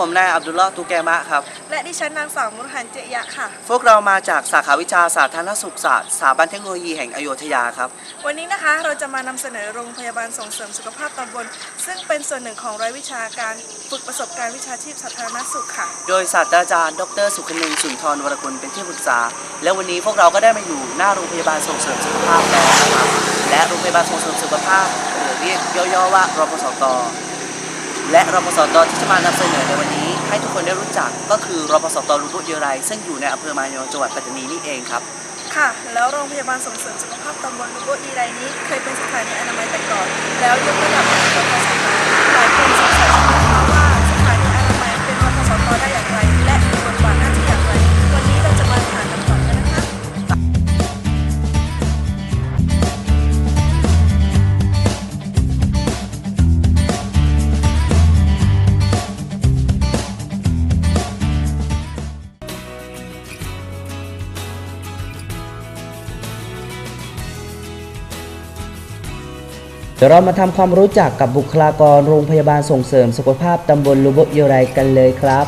ผมนายอับดุลลอฮ์ตูแกมะครับ และดิฉันนางสาวมุรหันเจยะค่ะ พวกเรามาจากสาขาวิชาสาธารณสุขศาสตร์สถาบันเทคโนโลยีแห่งอโยธยาครับ วันนี้นะคะเราจะมานำเสนอโรงพยาบาลส่งเสริมสุขภาพตำบล ซึ่งเป็นส่วนหนึ่งของรายวิชาการฝึกประสบการณ์วิชาชีพสาธารณสุขค่ะ โดยศาสตราจารย์ ดร สุขนึงสุนทรวรกุลเป็นที่ปรึกษา และวันนี้พวกเราก็ได้มาอยู่หน้าโรงพยาบาลส่งเสริมสุขภาพแล้วนะครับและโรงพยาบาลส่งเสริมสุขภาพหรือเรียกย่อๆว่ารพสต และรพสตที่จะมานำเสนอในวันนี้ ให้ทุกคนได้รู้จักก็คือรพสตลุบุเยไรซึ่งอยู่ในอำเภอมายองจังหวัดปัตตานีนี่เองครับค่ะ แล้วโรงพยาบาลส่งเสริมสุขภาพตำบลลูโบอีไรนี้ เคยเป็นสถานีอนามัยแต่ก่อน แล้วยกระดับเป็นรพสตหลายคน ดี๋ยวเรามาทำความรู้จักกับบุคลากรโรงพยาบาลส่งเสริมสุขภาพตำบลลุโบะเยไรกันเลยครับ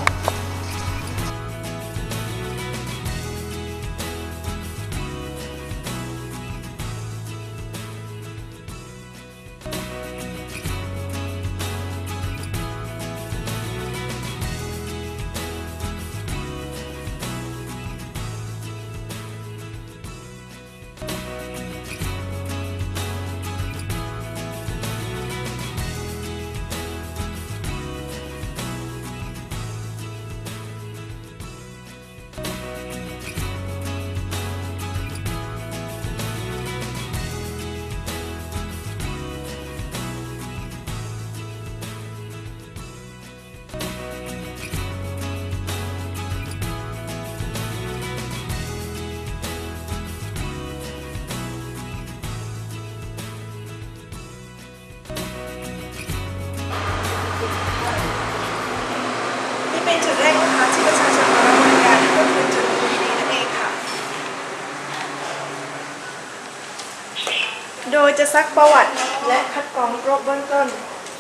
ซักประวัติและคัดกรองโรคเบื้องต้น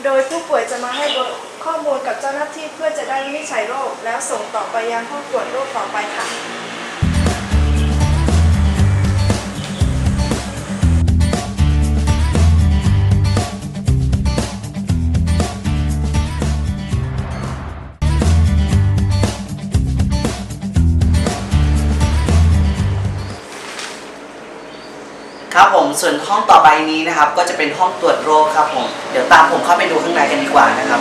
โดยผู้ป่วยจะมาให้ข้อมูลกับเจ้าหน้าที่เพื่อจะได้วินิจฉัยโรค แล้วส่งต่อไปยังห้องตรวจโรคต่อไปค่ะ ครับผมส่วนห้องต่อไปนี้นะครับ ก็จะเป็นห้องตรวจโรคครับผม เดี๋ยวตามผมเข้าไปดูข้างในกันดีกว่านะครับ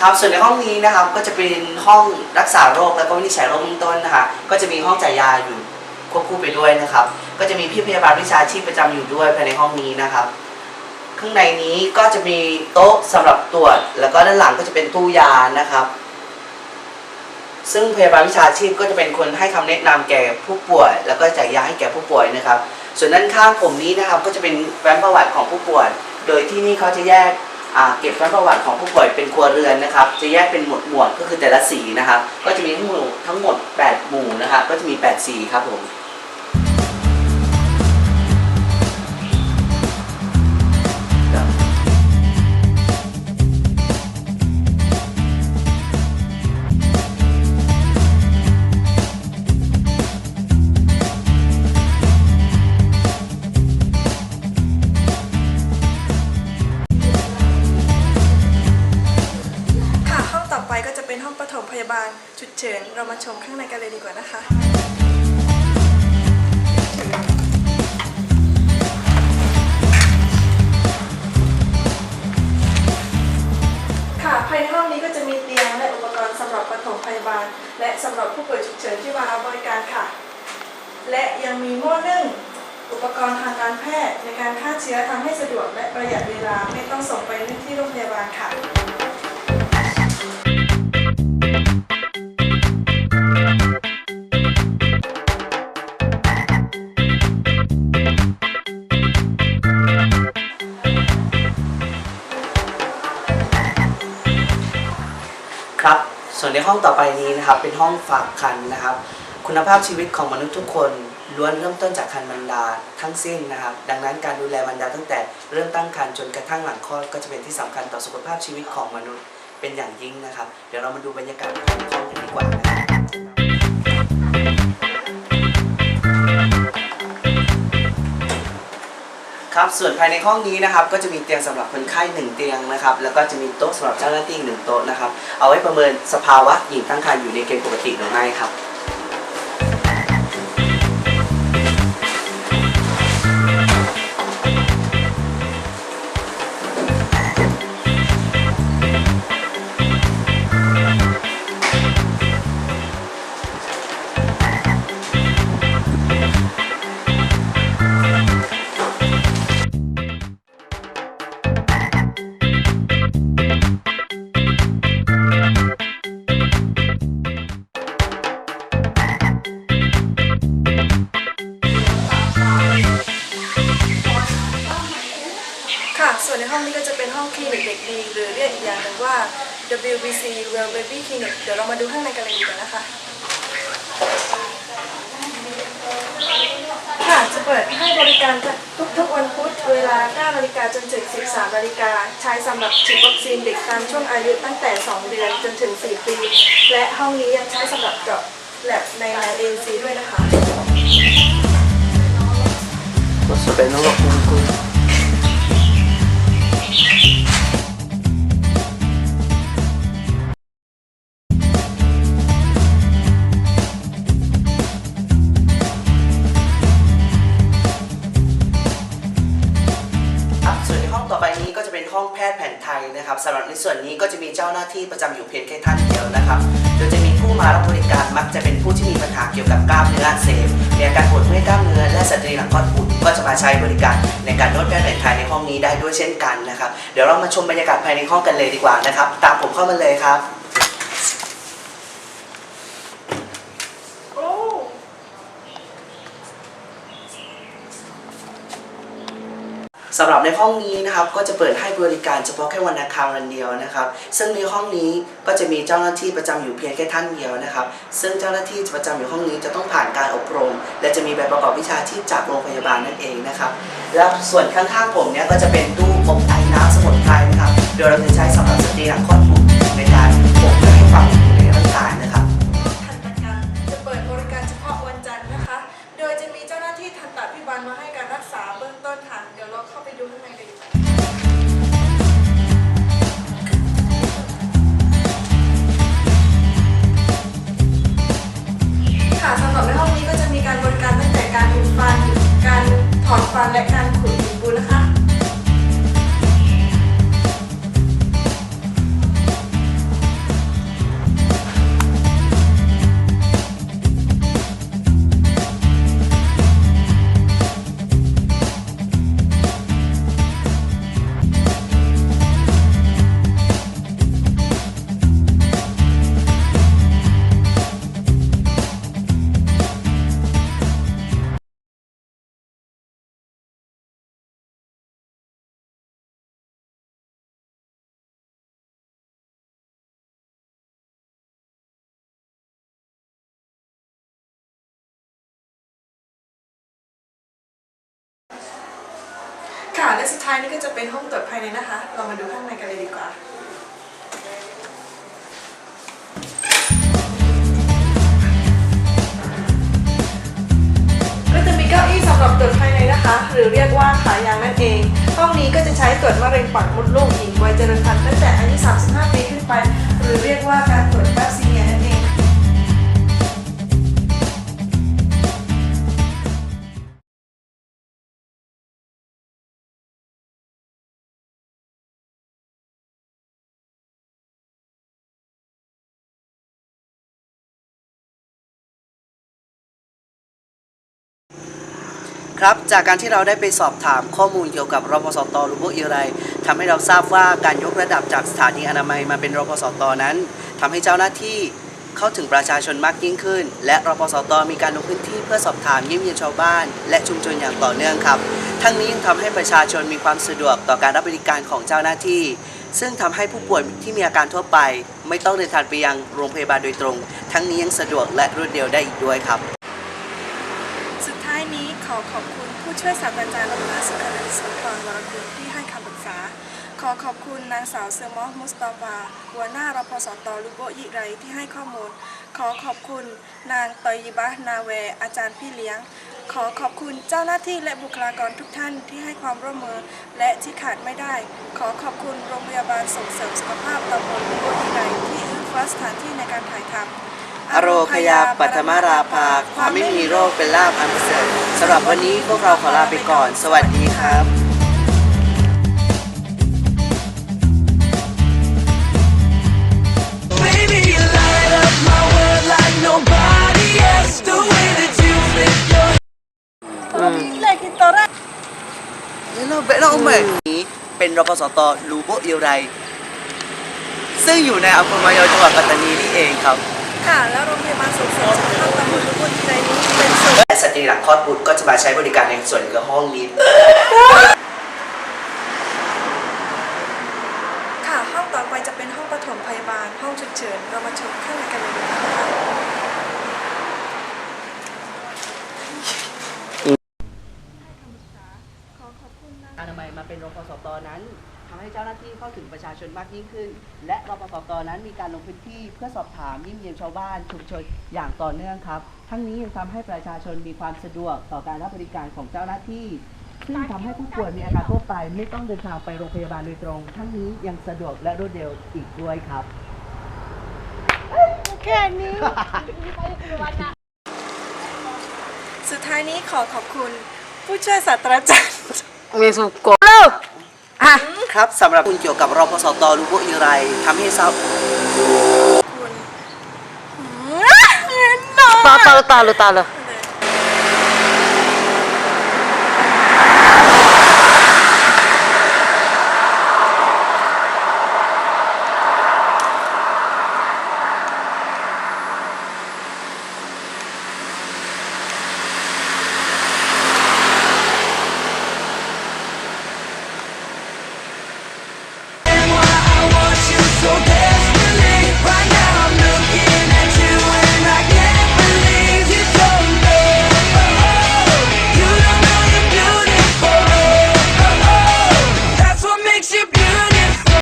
ครับส่วนในห้องนี้นะครับก็จะเป็นห้องรักษาโรคแล้วก็วินิจฉัยโรคเบื้องต้นนะคะก็จะมีห้องจ่ายยาอยู่ควบคู่ไปด้วยนะครับ ก็จะมีพี่พยาบาลวิชาชีพประจำอยู่ด้วยภายในห้องนี้นะครับ ข้างในนี้ก็จะมีโต๊ะสำหรับตรวจ แล้วก็ด้านหลังก็จะเป็นตู้ยานะครับ ซึ่งพยาบาลวิชาชีพก็จะเป็นคนให้คำแนะนำแก่ผู้ป่วย แล้วก็จ่ายยาให้แก่ผู้ป่วยนะครับ ส่วนด้านข้างผมนี้นะครับก็จะเป็นแฟ้มประวัติของผู้ป่วย โดยที่นี่เขาจะแยกอ่าเก็บแฟ้มประวัติของผู้ป่วยเป็นครัวเรือนนะครับ จะแยกเป็นหมวดหมวดก็คือแต่ละสีนะครับ ก็จะมีทั้งหมดทั้งหมด 8 หมู่นะครับก็จะมี 8 สีครับผมำหรับผู้ป่วยฉุกเฉินที่มารับบริการค่ะ และยังมีหม้อนึ่งอุปกรณ์ทางการแพทย์ในการฆ่าเชื้อทำให้สะดวกและประหยัดเวลาไม่ต้องส่งไปที่โรงพยาบาลค่ะ ในห้องต่อไปนี้นะครับเป็นห้องฝากคันนะครับ คุณภาพชีวิตของมนุษย์ทุกคนล้วนเริ่มต้นจากคันบรรดาทั้งสิ้นนะครับ ดังนั้นการดูแลบรรดาตั้งแต่เริ่มตั้งครรภ์จนกระทั่งหลังคลอดก็จะเป็นที่สำคัญต่อสุขภาพชีวิตของมนุษย์เป็นอย่างยิ่งนะครับ เดี๋ยวเรามาดูบรรยากาศภายในห้องกันดีกว่า ครับส่วนภายในห้องนี้นะครับก็จะมีเตียงสำหรับคนไข้หนึ่งเตียงนะครับแล้วก็จะมีโต๊ะสำหรับเจ้าหน้าที่หนึ่งโต๊ะนะครับเอาไว้ประเมินสภาวะหญิงตั้งครรภ์อยู่ในเกณฑ์ปกติหรือไม่ครับ ค่ะ ส่วนในห้องนี้ก็จะเป็นห้องคลินิกเด็กดีหรือเรียกอีกอย่างหนึ่งว่า WBC Well Baby Clinic เดี๋ยวเรามาดูข้างในกันเลยดีกว่านะคะ ค่ะ จะเปิดให้บริการทุกๆวันพุธเวลา 9 นาฬิกาจนถึง 13 นาฬิกา ใช้สำหรับฉีดวัคซีนเด็กตามช่วงอายุตั้งแต่ 2 เดือนจนถึง 4 ปี และห้องนี้ยังใช้สำหรับเจาะแลบในนายเอ็นซีด้วยนะคะ Posso bene, non มารับบริการมักจะเป็นผู้ที่มีปัญหาเกี่ยวกับกล้ามเนื้ออักเสบมีอาการปวดเมื่อยกล้ามเนื้อและสตรีหลังคลอดบุตรก็จะมาใช้บริการในการนวดแพทย์แผนไทยในห้องนี้ได้ด้วยเช่นกันนะครับ เดี๋ยวเรามาชมบรรยากาศภายในห้องกันเลยดีกว่านะครับ ตามผมเข้ามาเลยครับ สำหรับในห้องนี้นะครับก็จะเปิดให้บริการเฉพาะแค่วันอังคารวันเดียวนะครับ ซึ่งในห้องนี้ก็จะมีเจ้าหน้าที่ประจำอยู่เพียงแค่ท่านเดียวนะครับ ซึ่งเจ้าหน้าที่ประจำอยู่ห้องนี้จะต้องผ่านการอบรม และจะมีใบประกอบวิชาชีพจากโรงพยาบาลนั่นเองนะครับ แล้วส่วนข้างๆผมเนี่ยก็จะเป็นตู้อบไอน้ำสมุนไพรนะครับโดยเราจะใช้สำหรับสตรีหลังคลอด ดูข้างใน และสุดท้ายนี่ก็จะเป็นห้องตรวจภายในนะคะ เรามาดูข้างในกันเลยดีกว่าก็จะมีเก้าอี้สำหรับตรวจภายในนะคะ หรือเรียกว่าขายางนั่นเอง ห้องนี้ก็จะใช้ตรวจมะเร็งปากมดลูกหญิงวัยเจริญพันธุ์ตั้งแต่อายุ ครับจากการที่เราได้ไปสอบถามข้อมูลเกี่ยวกับรพสตรือบุอีไรทำให้เราทราบว่าการยกระดับจากสถานีอนามัยมาเป็นรพสตนั้นทำให้เจ้าหน้าที่เข้าถึงประชาชนมากยิ่งขึ้น และรพสตมีการลงพื้นที่เพื่อสอบถามเยี่ยมเยียนชาวบ้าน และชุมชนอย่างต่อเนื่องครับ ทั้งนี้ยังทำให้ประชาชนมีความสะดวกต่อการรับบริการของเจ้าหน้าที่ ซึ่งทำให้ผู้ป่วยที่มีอาการทั่วไป ไม่ต้องเดินทางไปยังโรงพยาบาลโดยตรง ทั้งนี้ยังสะดวกและรวดเร็วได้อีกด้วยครับ สุดอบคุณผู้ช่วยศาสตราจารย์ดรสุขนันสุนทรวรกุลที่ให้คำปรึกษา ขอขอบคุณนางสาวเซอร์มอมุสตาฟาหัวหน้ารพสตลุโบยิไรที่ให้ข้อมูล ขอขอบคุณนางตอยิบะนาเว อาจารย์พี่เลี้ยง ขอขอบคุณเจ้าหน้าที่และบุคลากรทุกท่านที่ให้ความร่วมมือและที่ขาดไม่ได้ ขอขอบคุณโรงพยาบาลส่งเสริมสุขภาพตำบลลุโบยิไรที่อื้อเฟื้อสถานที่ในการถ่ายทำ อโรคยาปัทมาราภาความไม่มีโรคเป็นลาภอันประเสริฐสำหรับวันนี้พวกเราขอลาไปก่อน สวัสดีครับ Baby, you light up my world like nobody else. The way that you flip your แล้วเบลล์เมนี้เป็นรพสตลูโบเอียวไร ซึ่งอยู่ในอำเภอมายอจังหวัดปัตตานีนี่เองครับ ค่ะ แล้วโรงพยาบาลส่งเสริมสุขภาพตำบลลุโบยิไรนี้เป็นส่วน และสตรีหลังคลอดบุตรก็จะมาใช้บริการในส่วนเกี่ยวกับห้องนี้ ค่ะ ห้องต่อไปจะเป็นห้องปฐมพยาบาล ห้องฉุกเฉิน เรามาชมข้างในกันเลยดีกว่านะคะ อนามัยมาเป็นรพสตนั้นทำให้เจ้าหน้าที่เข้าถึงประชาชนมากยิ่งขึ้น และรพสตนั้นมีการลงพื้นที่เพื่อสอบถามยี่มเยียนชาวบ้านชุมชนอย่างต่อเนื่องครับ ทั้งนี้ยังทำให้ประชาชนมีความสะดวกต่อการรับบริการของเจ้าหน้าที่ซึ่งทำให้ผู้ป่วยมีอาการทั่วไปไม่ต้องเดินทางไปโรงพยาบาลโดยตรง ทั้งนี้ยังสะดวกและรวดเร็วอีกด้วยครับแค่นี้สุดท้ายนี้ขอขอบคุณ ผู้ช่วยศาสตราจารย์ มีสุกโลกอะครับสำหรับคุณเกี่ยวกับรอพสตรูโบอิไรทำให้ทราบตาตาตาลยตาลย